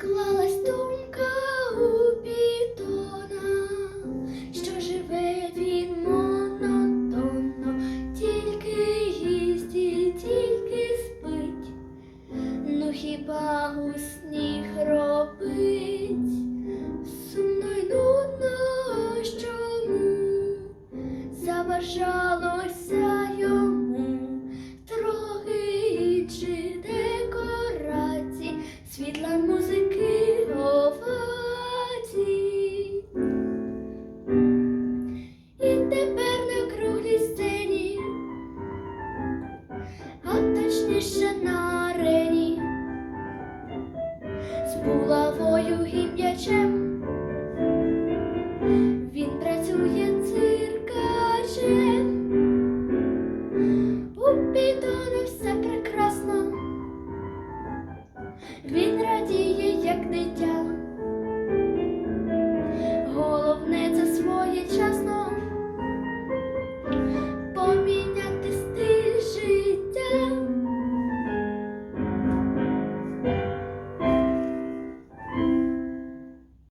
склалась думка у бітона, що живе він монотонно, тільки їсть тільки спить. Ну хіба у сні хропить? Сумно й нудно чому забажалося музики. І тепер на круглій сцені, а точніше на арені, з булавою і він працює циркачем. У бідону все прекрасно. Він